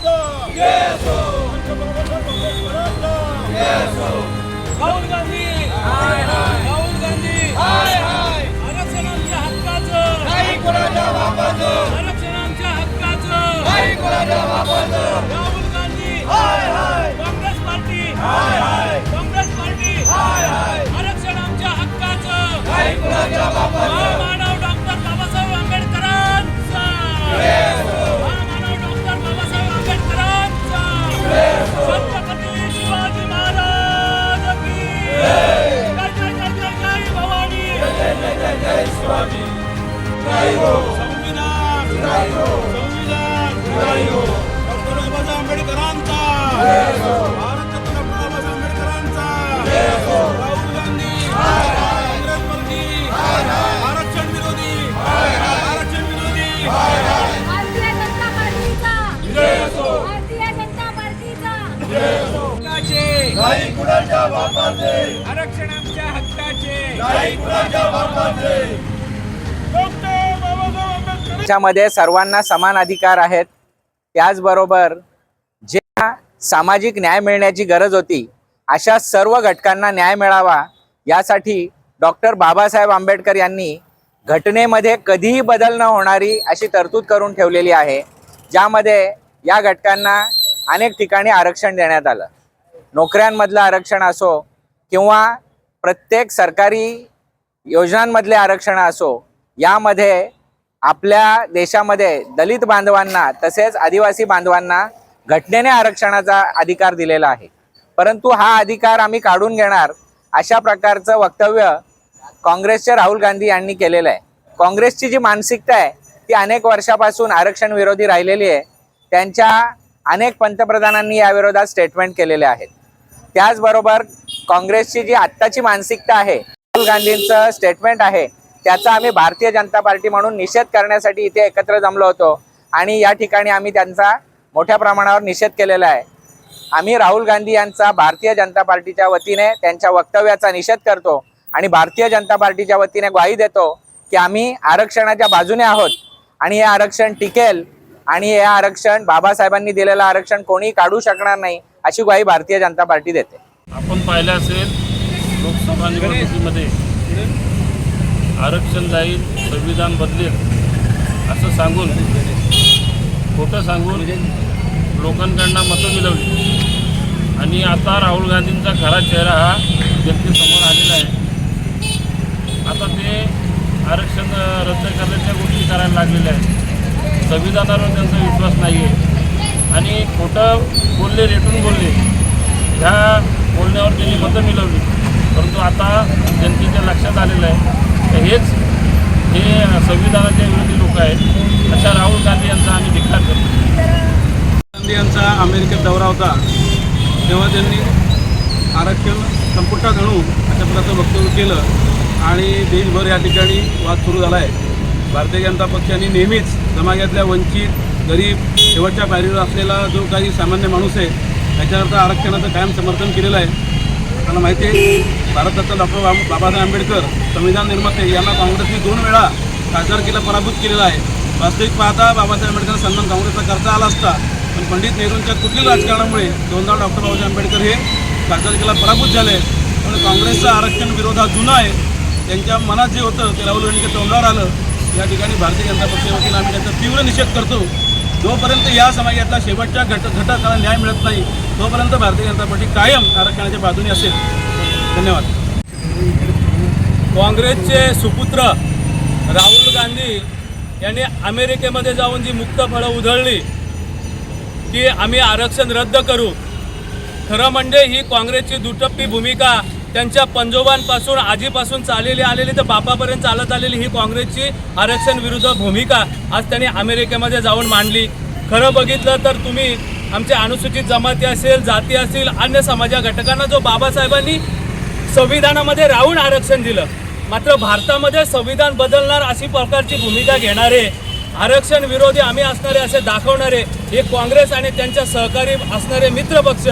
आंबेडकरांचा जय असो डॉक्टर बाबासाहेब राहुल गांधी संविधान संविधान डॉक्टर बाबासाहेब आंबेडकरांचा भारतरत्न बाबासाहेब आंबेडकरांचा राहुल गांधी काँग्रेस आरक्षण विरोधी आरक्षण विरोधी हक्काचे नाही कुणाच्या बापाचे हक्काचे नाही कुणाच्या बापाचे डॉक्टर देशामध्ये सर्वांना समान अधिकार आहेत. त्याचबरोबर ज्या सामाजिक न्याय मिळण्याची गरज होती अशा सर्व घटकांना न्याय मिळावा यासाठी डॉक्टर बाबासाहेब आंबेडकर यांनी घटनेमध्ये कधीही बदल न होणारी अशी तरतूद करून ठेवलेली आहे ज्यामध्ये या घटकांना अनेक ठिकाणी आरक्षण देण्यात आलं. नोकऱ्यांमधलं आरक्षण असो किंवा प्रत्येक सरकारी योजनांमधले आरक्षण असो यामध्ये आपल्या देशामध्ये दलित बांधवांना तसेच आदिवासी बांधवांना घटनेने आरक्षणाचा अधिकार दिलेला आहे. परंतु हा अधिकार आम्ही काढून घेणार अशा प्रकारचं वक्तव्य काँग्रेसचे राहुल गांधी यांनी केलेलं आहे. काँग्रेसची जी मानसिकता आहे ती अनेक वर्षापासून आरक्षण विरोधी राहिलेली आहे. त्यांच्या अनेक पंतप्रधानांनी याविरोधात स्टेटमेंट केलेले आहेत. त्याचबरोबर काँग्रेसची जी आत्ताची मानसिकता आहे राहुल गांधींचं स्टेटमेंट आहे त्याचा आम्ही भारतीय जनता पार्टी म्हणून निषेध करण्यासाठी इथे एकत्र जमलो होतो. आणि या ठिकाणी आम्ही त्यांचा मोठ्या प्रमाणावर निषेध केलेला आहे. आम्ही राहुल गांधी यांचा भारतीय जनता पार्टीच्या वतीने त्यांच्या वक्तव्याचा निषेध करतो आणि भारतीय जनता पार्टीच्या वतीने ग्वाही देतो की आम्ही आरक्षणाच्या बाजूने आहोत. आणि हे आरक्षण टिकेल आणि हे आरक्षण बाबासाहेबांनी दिलेलं आरक्षण कोणी काढू शकणार नाही अशी ग्वाही भारतीय जनता पार्टी देते. आपण पाहिलं असेल लोकसभा निवडणुकीमध्ये आरक्षण जाईल संविधान बदलेल असं सांगून खोटं सांगून लोकांकडनं मतं मिळवली. आणि आता राहुल गांधींचा खरा चेहरा हा जनतेसमोर आलेला आहे. आता ते आरक्षण रद्द करण्याच्या गोष्टी करायला लागलेल्या आहेत. संविधानावर त्यांचा विश्वास नाही आहे आणि खोटं बोलले रेटून बोलले ह्या बोलण्यावर त्यांनी मतं मिळवली. परंतु आता जनतेच्या लक्षात आलेलं आहे हे संविधानाच्या विरोधी लोक आहेत. अशा राहुल गांधी यांचा आम्ही धिक्कार करतो. गांधी यांचा अमेरिकेत दौरा होता. तेव्हा त्यांनी आरक्षण संपुष्टात आणू अशा प्रकारचं वक्तव्य केलं आणि देशभर या ठिकाणी वाद सुरू झाला आहे भारतीय जनता पक्षाने नेहमीच समाजातल्या वंचित गरीब शेवटच्या पायरीवर असलेला जो काही सामान्य माणूस आहे त्याच्याकरता आरक्षणाचं कायम समर्थन केलेलं आहे. त्यांना माहिती आहे भारतरत्न डॉक्टर बाब बाबासाहेब आंबेडकर संविधान निर्माते यांना काँग्रेसने दोन वेळा खासदारकीला पराभूत केलेला आहे. वास्तविक पाहता बाबासाहेब आंबेडकर सन्मान काँग्रेसचा करता आला असता पण पंडित नेहरूंच्या कुठलीच राजकारणामुळे दोनदा डॉक्टर बाबासाहेब आंबेडकर हे खासदारकीला पराभूत झाले. त्यामुळे काँग्रेसचं आरक्षण विरोध हा जुना आहे. त्यांच्या मनात जे होतं ते राहुल गांधीच्या तोंडावर आलं. या ठिकाणी भारतीय जनता पक्षाच्या वतीनं आम्ही त्यांचा तीव्र निषेध करतो. जोपर्यंत या समाजातला शेवटच्या घट घटकाला न्याय मिळत नाही तोपर्यंत भारतीय जनता पार्टी कायम आरक्षणाच्या बाजूने असेल. धन्यवाद. काँग्रेसचे सुपुत्र राहुल गांधी यांनी अमेरिकेमध्ये जाऊन जी मुक्त फळं उधळली की आम्ही आरक्षण रद्द करू. खरं म्हणजे ही काँग्रेसची दुटप्पी भूमिका त्यांच्या पंजोबांपासून आजीपासून चाललेली आलेली तर बापापर्यंत चालत आलेली ही काँग्रेसची आरक्षण विरुद्ध भूमिका आज त्यांनी अमेरिकेमध्ये जाऊन मांडली. खरं बघितलं तर तुम्ही आमच्या अनुसूचित जमाती असेल जाती असतील अन्य समाजा घटकांना जो बाबासाहेबांनी संविधानामध्ये राहून आरक्षण दिलं मात्र भारतामध्ये संविधान बदलणार अशी प्रकारची भूमिका घेणारे आरक्षण विरोधी आम्ही असणारे असे दाखवणारे हे काँग्रेस आणि त्यांच्या सहकारी असणारे मित्रपक्ष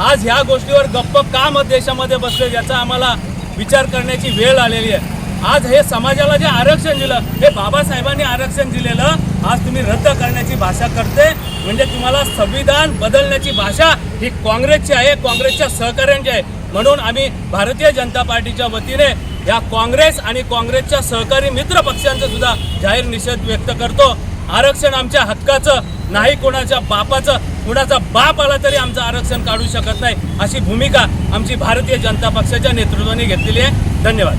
आज ह्या गोष्टीवर गप्प का मत देशामध्ये बसले याचा आम्हाला विचार करण्याची वेळ आलेली आहे. आज हे समाजाला जे आरक्षण दिलं हे बाबासाहेबांनी आरक्षण दिलेलं आज तुम्ही रद्द करण्याची भाषा करते. म्हणजे तुम्हाला संविधान बदलण्याची भाषा ही काँग्रेसची आहे काँग्रेसच्या सहकाऱ्यांची आहे. म्हणून आम्ही भारतीय जनता पार्टीच्या वतीने या काँग्रेस आणि काँग्रेसच्या सहकारी मित्र पक्षांचा सुद्धा जाहीर निषेध व्यक्त करतो. आरक्षण आमच्या हक्काचं नाही कोणाच्या बापाचं कुणाचा बाप आला तरी आमचं आरक्षण काढू शकत नाही अशी भूमिका आमची भारतीय जनता पक्षाच्या नेतृत्वाने घेतलेली आहे. धन्यवाद.